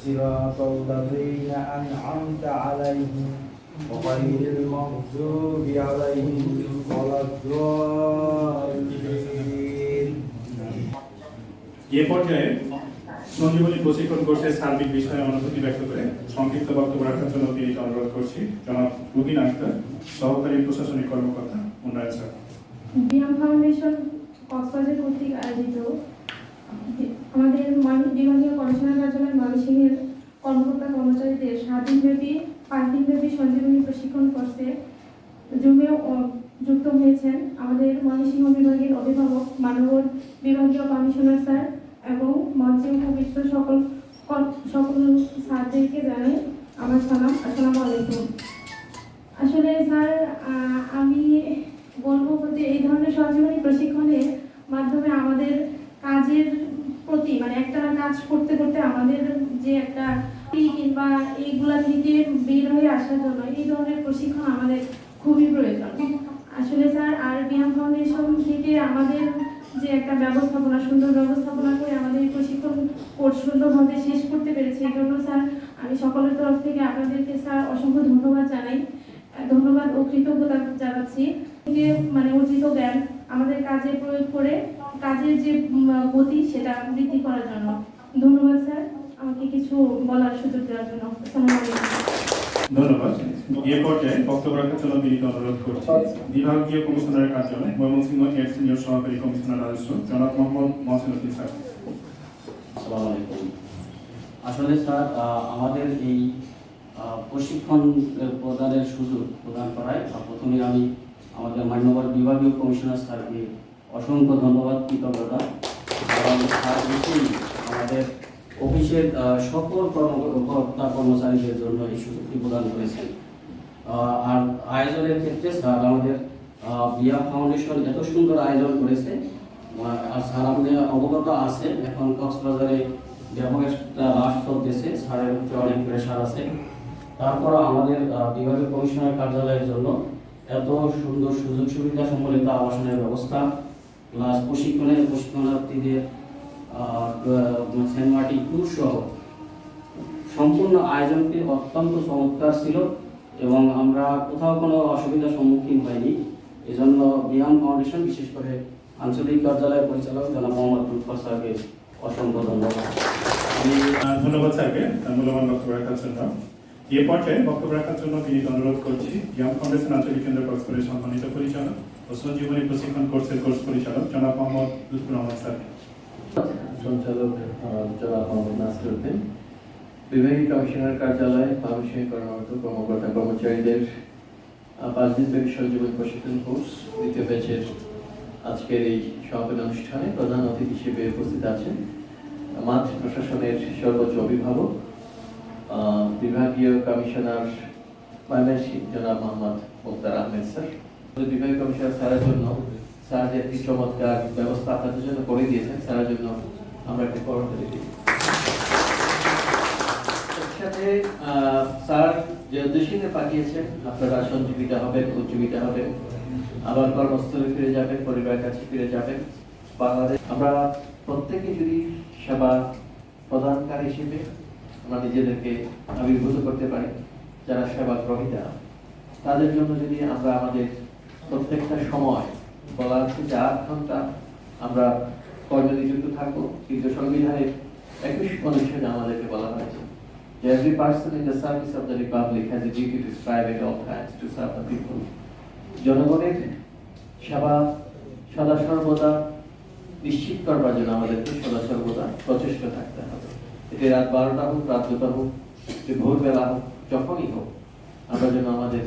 صراط الذين أنعمت عليهم غير المغضوب عليهم ولا الضالين এ পর্যায়ে সঞ্জীবনী প্রশিক্ষণ কোর্সের সার্বিক বিষয়ে অনুভূতি ব্যক্ত করে সংক্ষিপ্ত বক্তব্য রাখার জন্য তিনি অনুরোধ করছি জনাব রুবিন আক্তার সহকারী প্রশাসনিক কর্মকর্তা উন্নয়ন স্যার বিয়াম ফাউন্ডেশন কক্সবাজার কর্তৃক আয়োজিত আমাদের বিভাগীয় কমিশনার কার্যালয় ময়মনসিংহের কর্মকর্তা কর্মচারীদের সাত দিনব্যাপী পাঁচ দিন দিনব্যাপী সঞ্জীবনী প্রশিক্ষণ কোর্সে জুমেও অ- যুক্ত হয়েছেন আমাদের ময়মনসিংহ বিভাগের অভিভাবক মানবর বিভাগীয় কমিশনার স্যার এবং মঞ্চে উপবিষ্ট সকল সকল স্যারদেরকে জানাই আমার সালাম, আসসালামু আলাইকুম। আসলে স্যার আমি বলব যে এই ধরনের সঞ্জীবনী প্রশিক্ষণের মাধ্যমে আমাদের কাজের প্রতি মানে একটা কাজ করতে করতে আমাদের যে একটা কিংবা এইগুলা থেকে বের হয়ে আসার জন্য এই ধরনের প্রশিক্ষণ আমাদের খুবই প্রয়োজন। আসলে স্যার, আর বিহাম ফাউন্ডেশন থেকে আমাদের যে একটা ব্যবস্থাপনা, সুন্দর ব্যবস্থাপনা করে আমাদের প্রশিক্ষণ কোর্স সুন্দরভাবে শেষ করতে পেরেছি, এই জন্য স্যার আমি সকলের তরফ থেকে আপনাদেরকে স্যার অসংখ্য ধন্যবাদ জানাই। ধন্যবাদ ও কৃতজ্ঞতা জানাচ্ছি। মানে অর্জিত জ্ঞান আমাদের কাজে প্রয়োগ করে কাজের যে গতি সেটা বৃদ্ধি করার জন্য। ধন্যবাদ স্যার। আমাকে কিছু বলার সুযোগ দেওয়ার জন্য। ধন্যবাদ। এ পর্যায়ে বক্তব্য রাখার জন্য অনুরোধ করছি। বিভাগীয় কমিশনারের কার্যালয় ময়মনসিংহ এর সিনিয়র সহকারী কমিশনার রাজস্ব জনাব মোহাম্মদ মহসিন উদ্দিন স্যার। আসসালামু আলাইকুম। আসলে স্যার আহ, আমাদের এই আহ, প্রশিক্ষণ প্রদানের সুযোগ প্রদান করায় প্রথমে আমি আমাদের মান্যবর বিভাগীয় কমিশনার স্যারকে অসংখ্য ধন্যবাদ, কৃতজ্ঞতা। আমাদের অফিসের সকল কর্মকর্তা কর্মচারীদের জন্য এই সুযোগটি প্রদান করেছেন। আর আয়োজনের ক্ষেত্রে স্যার আমাদের বিয়া ফাউন্ডেশন এত সুন্দর আয়োজন করেছে। আর স্যার আমাদের অবগত আছে এখন কক্সবাজারে ব্যাপক একটা রাশ চলতেছে, স্যারের উপরে অনেক প্রেশার আছে। তারপর আমাদের বিভাগীয় কমিশনার কার্যালয়ের জন্য এত সুন্দর সুযোগ সুবিধা সম্বলিত আবাসনের ব্যবস্থা প্লাস প্রশিক্ষণের প্রশিক্ষণার্থীদের সেন্ট ট্যুর সহ সম্পূর্ণ আয়োজনটি অত্যন্ত চমৎকার ছিল এবং আমরা কোথাও কোনো অসুবিধার সম্মুখীন হয়নি। এজন্য বিয়াম ফাউন্ডেশন, বিশেষ করে আঞ্চলিক কার্যালয়ের পরিচালক জনাব মোহাম্মদ লুৎফর স্যারকে অসংখ্য ধন্যবাদ। ধন্যবাদ স্যারকে মূল্যবান রাখার জন্য। এ পর্যায়ে বক্তব্য রাখার জন্য তিনি অনুরোধ করছি। ইয়াম ফাউন্ডেশন আঞ্চলিক কেন্দ্র কক্সবাজারের সম্মানিত পরিচালক ও সঞ্জীবনী প্রশিক্ষণ কোর্সের কোর্স পরিচালক জনাব মোহাম্মদ লুৎফুর রহমান স্যারকে সঞ্চালক জনাব মোহাম্মদ নাসির উদ্দিন। বিভাগীয় কমিশনার কার্যালয় ময়মনসিংহ কর্মরত কর্মকর্তা কর্মচারীদের পাঁচ দিন ব্যাপী সহজীবন প্রশিক্ষণ কোর্স, দ্বিতীয় ব্যাচের আজকের এই সমাপনী অনুষ্ঠানে প্রধান অতিথি হিসেবে উপস্থিত আছেন মাঠ প্রশাসনের সর্বোচ্চ অভিভাবক বিভাগীয় কমিশনার ময়মনসিংহ জনাব মোহাম্মদ মুক্তার আহমেদ স্যার। বিভাগীয় কমিশনার স্যারের জন্য স্যার যে একটি চমৎকার ব্যবস্থা আপনাদের জন্য করে দিয়েছেন, স্যারের জন্য আমরা একটি করতে দিই। সাথে স্যার যে উদ্দেশ্যে পাঠিয়েছেন, আপনারা সঞ্জীবিত হবেন উজ্জীবিত হবেন। আবার কর্মস্থলে ফিরে যাবেন, পরিবারের কাছে ফিরে যাবেন। বাংলাদেশ আমরা প্রত্যেকে যদি সেবা প্রদানকারী হিসেবে আমরা নিজেদেরকে আবির্ভূত করতে পারি, যারা সেবা গ্রহীতা তাদের জন্য যদি আমরা আমাদের প্রত্যেকটা সময় বলা হচ্ছে যে আট ঘণ্টা আমরা কর্মে নিযুক্ত থাকব, কিন্তু সংবিধানের একুশ অনুচ্ছেদে আমাদেরকে বলা হয়েছে যে every person in the service of the republic has a duty to strive at all times to serve the people. জনগণের সেবা সদা সর্বদা নিশ্চিত করবার জন্য আমাদেরকে সদা সর্বদা প্রচেষ্ট থাকতে হবে। এটি রাত বারোটা হোক, রাত দুটা হোক এটি ভোরবেলা হোক, যখনই হোক, আমরা যেন আমাদের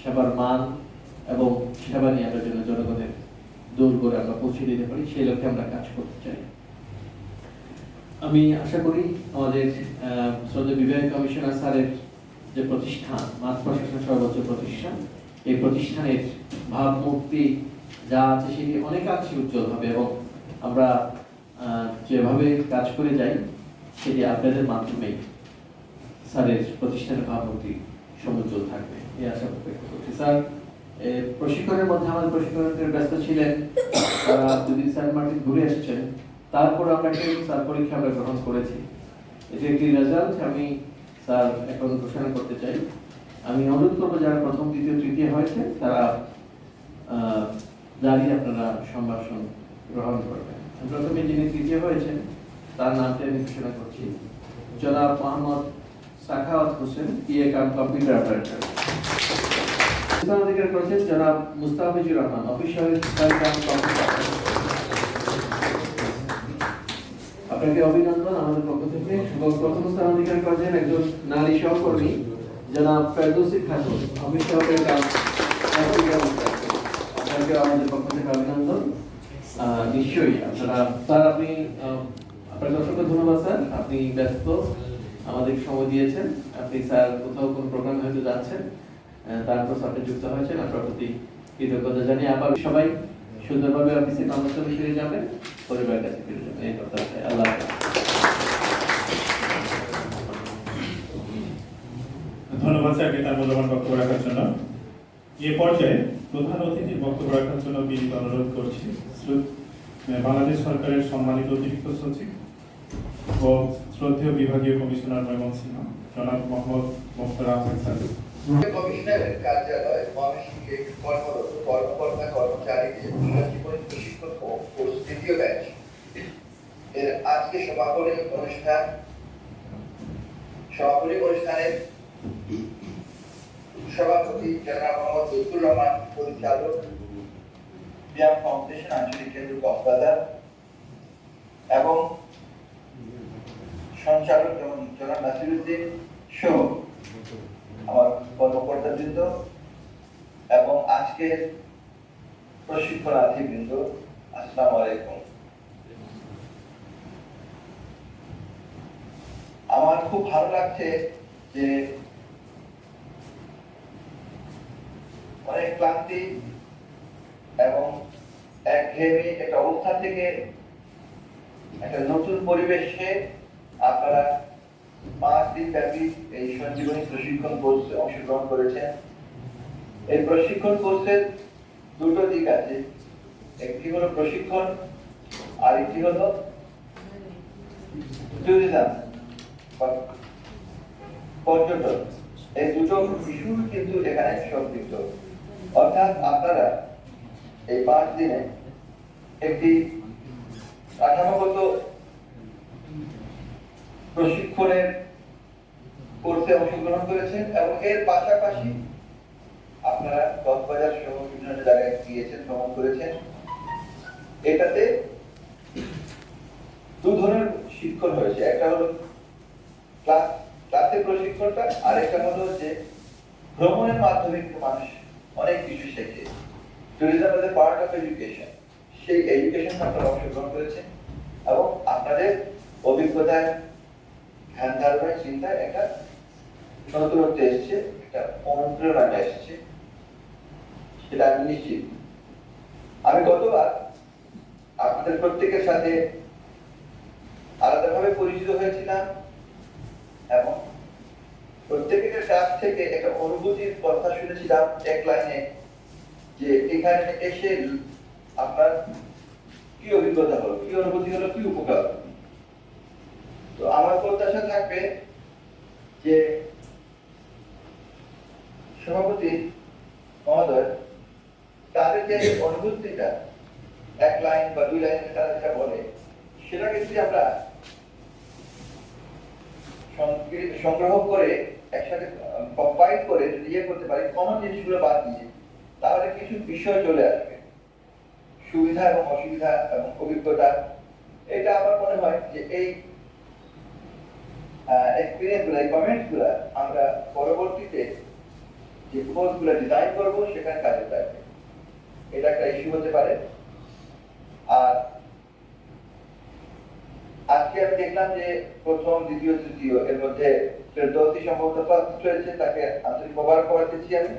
সেবার মান এবং সেবা নিয়ে আমরা যেন জনগণের দূর করে আমরা পৌঁছে দিতে পারি, সেই লক্ষ্যে আমরা কাজ করতে চাই। আমি আশা করি আমাদের শ্রদ্ধা বিভাগ কমিশনার স্যারের যে প্রতিষ্ঠান, মাঠ প্রশাসনের সর্বোচ্চ প্রতিষ্ঠান, এই প্রতিষ্ঠানের ভাবমূর্তি যা আছে সেটি অনেকাংশে উজ্জ্বল হবে এবং আমরা যেভাবে কাজ করে যাই সেটি আপনাদের মাধ্যমেই স্যারের প্রতিষ্ঠানের ভাবমূর্তি সমুজ্জ্বল থাকবে, এই আশা ব্যক্ত করছি। স্যার প্রশিক্ষণের মধ্যে আমাদের প্রশিক্ষণের ব্যস্ত ছিলেন তারা দুদিন স্যার মার্টিন ঘুরে এসেছেন তারপর আমরা একটি স্যার পরীক্ষা আমরা গ্রহণ করেছি। এটি একটি রেজাল্ট আমি স্যার এখন ঘোষণা করতে চাই। আমি অনুরোধ করব, যারা প্রথম, দ্বিতীয়, তৃতীয় হয়েছে তারা জারি আপনারা সম্ভাষণ গ্রহণ করবেন। প্রথমে যিনি তৃতীয় হয়েছেন তার নামটি আমি ঘোষণা করছি? জনাব Mohammad Sakhawat Hossain PA cum computer operator অধিকার করেছেন জনাব মুস্তাফিজুর রহমান অফিস সহকারী কাম কম্পিউটার আপনাকে অভিনন্দন আমাদের পক্ষ থেকে। প্রথম স্থান অধিকার করেছেন একজন নারী সহকর্মী, জনাব ফেরদৌসি খাতুন অফিস সহকারী আপনাকে আমাদের পক্ষ থেকে অভিনন্দন। নিশ্চয়ই আপনারা, স্যার, আপনি আপনাকে ধন্যবাদ, স্যার। আপনি ব্যস্ত, আমাদের সময় দিয়েছেন। আপনি, স্যার, কোথাও কোন প্রোগ্রাম হয়তো যাচ্ছেন তারপর সাথে যুক্ত হয়েছেন, আপনার প্রতি কৃতজ্ঞতা জানিয়ে আবার সবাই সুন্দরভাবে অফিসে কর্মস্থলে ফিরে যাবেন, পরিবারের কাছে ফিরে যাবেন। এই কথা আল্লাহ ধন্যবাদ স্যারকে তার মূল্যবান বক্তব্য রাখার জন্য। এ পর্যায়ে প্রধান অতিথির বক্তব্য রাখার জন্য বিনীত অনুরোধ করছি। বাংলাদেশ সরকারের সম্মানিত অতিরিক্ত সচিব ও শ্রদ্ধেয় বিভাগীয় কমিশনার ময়মনসিংহ জনাব মোহাম্মদ মোখতার আহমেদ স্যার কমিশনারের কার্যালয় ময়মনসিংহে কর্মরত কর্মকর্তা কর্মচারীদের জীবন প্রশিক্ষণ ও কোর্স তৃতীয় ব্যাচ এর আজকে সমাপনী অনুষ্ঠান সমাপনী অনুষ্ঠানের সভাপতি জনাব মোহাম্মদ লুৎফুর রহমান পরিচালক ব্যায়াম ফাউন্ডেশন আঞ্চলিক কেন্দ্র কক্সবাজার এবং সঞ্চালক যেমন জনাব নাসিরুদ্দিন সহ আমার কর্মকর্তাবৃন্দ এবং আজকের প্রশিক্ষণার্থী বৃন্দ আসসালামু আলাইকুম। আমার খুব ভালো লাগছে যে অনেক ক্লান্তি এবং একঘেয়েমি একটা অবস্থা থেকে একটা নতুন পরিবেশে আপনারা পাঁচ দিন ব্যাপী এই সঞ্জীবনী প্রশিক্ষণ কোর্সে অংশগ্রহণ করেছেন। এই প্রশিক্ষণ কোর্সের দুটো দিক আছে। একটি হলো প্রশিক্ষণ আর একটি হলো পর্যটন। এই দুটো ইস্যু কিন্তু এখানে সম্পৃক্ত। অর্থাৎ আপনারা এই পাঁচ দিনে একটি কাঠামোগত প্রশিক্ষণের কোর্সে অংশগ্রহণ করেছেন এবং এর পাশাপাশি আপনারা কক্সবাজার সহ বিভিন্ন জায়গায় গিয়েছেন, ভ্রমণ করেছেন। এটাতে দু ধরনের শিক্ষণ হয়েছে। একটা হলো ক্লাস, ক্লাসে প্রশিক্ষণটা আরেকটা হলো যে ভ্রমণের মাধ্যমে মানুষ অনেক কিছু শেখে। Tourism is part of education সেই এডুকেশন আপনারা অংশগ্রহণ করেছেন এবং আপনাদের অভিজ্ঞতায় ধ্যান ধারণায় চিন্তায় একটা নতুনত্ব এসছে, একটা অনুপ্রেরণা এসছে সেটা আমি নিশ্চিত আমি গতবার আপনাদের প্রত্যেকের সাথে আলাদাভাবে পরিচিত হয়েছিলাম এবং প্রত্যেকের কাছ থেকে একটা অনুভূতির কথা শুনেছিলাম এক লাইনে যে এখানে এসে আপনার কি অভিজ্ঞতা হলো, কি অনুভূতি হলো, কি উপকার হলো? তো আমার প্রত্যাশা থাকবে যে সভাপতি মহোদয় তাদের যে অনুভূতিটা, এক লাইন বা দুই লাইন তারা যেটা বলে সেটাকে যদি আমরা সংগ্রহ করে একসাথে কম্পাইল করে যদি ইয়ে করতে পারি কমন জিনিসগুলো বাদ দিয়ে, তাহলে কিছু বিষয় চলে আসবে। সুবিধা এবং অসুবিধা এবং অভিজ্ঞতা, এটা আমার মনে হয় যে এই এক্সপিরিয়েন্সগুলো এই কমেন্টসগুলো আমরা পরবর্তীতে যে কোর্সগুলো ডিজাইন করব, সেখানে কাজে লাগবে। এটা একটা ইস্যু হতে পারে। আর আজকে আমি দেখলাম যে প্রথম, দ্বিতীয়, তৃতীয়, এর মধ্যে দলটি সম্ভবত ফার্স্ট হয়েছে তাকে আন্তরিক আমি।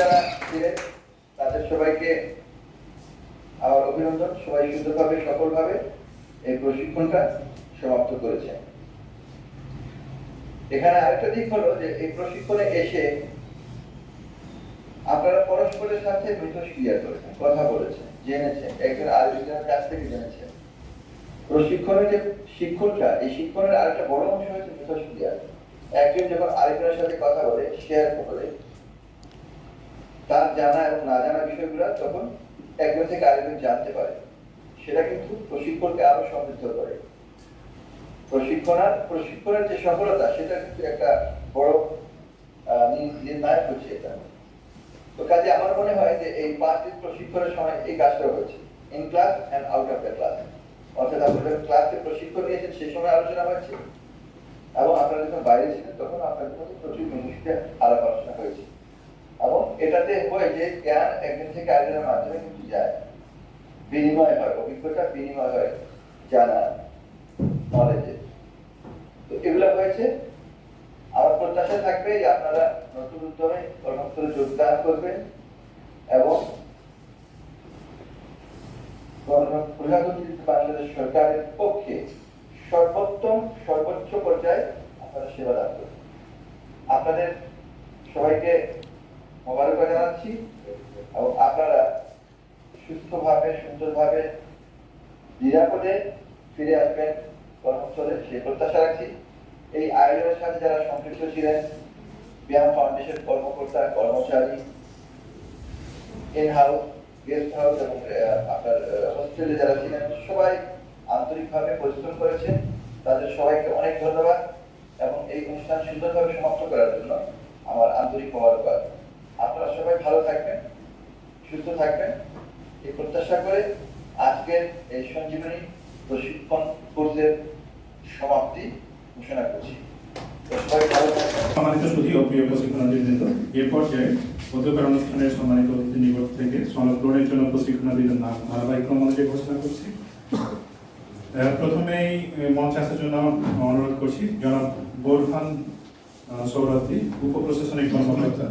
যারা তাদের সবাইকে আমার অভিনন্দন। সবাই সুন্দরভাবে, সফলভাবে এই প্রশিক্ষণটা সমাপ্ত করেছেন এখানে আরেকটা দিক হলো যে, এই প্রশিক্ষণে এসে আপনারা পরস্পরের সাথে করেছেন, কথা বলেছেন, জেনেছেন, একজন আরেকজনের কাছ থেকে জেনেছেন। প্রশিক্ষণের যে শিক্ষণটা, এই শিক্ষণের বড় অংশ হচ্ছে একজন যখন আরেকজনের সাথে কথা বলে শেয়ার করে, তার জানা এবং না জানা বিষয়গুলো তখন একজন থেকে আরেকজন জানতে পারে। সেটা কিন্তু প্রশিক্ষণকে আরও সমৃদ্ধ করে। প্রশিক্ষণার, প্রশিক্ষণের যে সফলতা, সেটা কিন্তু একটা বড় নির্ণায়ক হচ্ছে এটা। তো কাজে আমার মনে হয় যে এই পাঁচ দিন প্রশিক্ষণের সময় এই কাজটা হয়েছে। In class and out of the class অর্থাৎ আপনারা ক্লাসে প্রশিক্ষণ নিয়েছেন সেই সময় আলোচনা হয়েছে। এবং আপনারা যখন বাইরে ছিলেন, তখন আপনাদের মধ্যে প্রচুর মিনিস্টে আলাপ আলোচনা হয়েছে। এবং এটাতে হয় যে জ্ঞান একজন থেকে আরেকজনের মাধ্যমে কিন্তু যায়। বিনিময় হয়, অভিজ্ঞতা বিনিময় হয়, জানা। নলেজে তো এগুলো হয়েছে। আমার প্রত্যাশা থাকবে যে আপনারা নতুন উদ্যমে কর্মস্থলে যোগদান করবেন এবং প্রজাতন্ত্রী বাংলাদেশ সরকারের পক্ষে সর্বোত্তম, সর্বোচ্চ পর্যায়ে আপনারা সেবা দান করবেন। আপনাদের সবাইকে মোবারকবাদ জানাচ্ছি এবং আপনারা সুস্থভাবে, সুন্দরভাবে নিরাপদে ফিরে আসবেন। কর্মস্থলে সেই প্রত্যাশা রাখছি এই আয়োজনের সাথে যারা সম্পৃক্ত ছিলেন, ব্যায়াম ফাউন্ডেশন কর্মকর্তা, কর্মচারী ইন হাউস গেস্ট হাউস এবং আপনার হোস্টেলে যারা ছিলেন, সবাই আন্তরিকভাবে পরিশ্রম করেছেন। তাদের সবাইকে অনেক ধন্যবাদ এবং এই অনুষ্ঠান সুন্দরভাবে সমাপ্ত করার জন্য আমার আন্তরিক মোবারকবাদ আপনারা সবাই ভালো থাকবেন, সুস্থ থাকবেন, এই প্রত্যাশা করে আজকের এই সঞ্জীবনী প্রশিক্ষণ কোর্সের সমাপ্তি ঘোষণা করছি। সম্মানিত সুধী ও প্রিয় প্রশিক্ষণার্থীবৃন্দ এ পর্যায়ে মধ্যকার অনুষ্ঠানের সম্মানিত অতিথি থেকে সনদ জন্য প্রশিক্ষণার্থীদের নাম ধারাবাহিক ক্রম অনুযায়ী ঘোষণা করছি। প্রথমেই মঞ্চে আসার জন্য অনুরোধ করছি জনাব বোরহান আহ, সৌরাদ্দি উপ প্রশাসনিক কর্মকর্তা।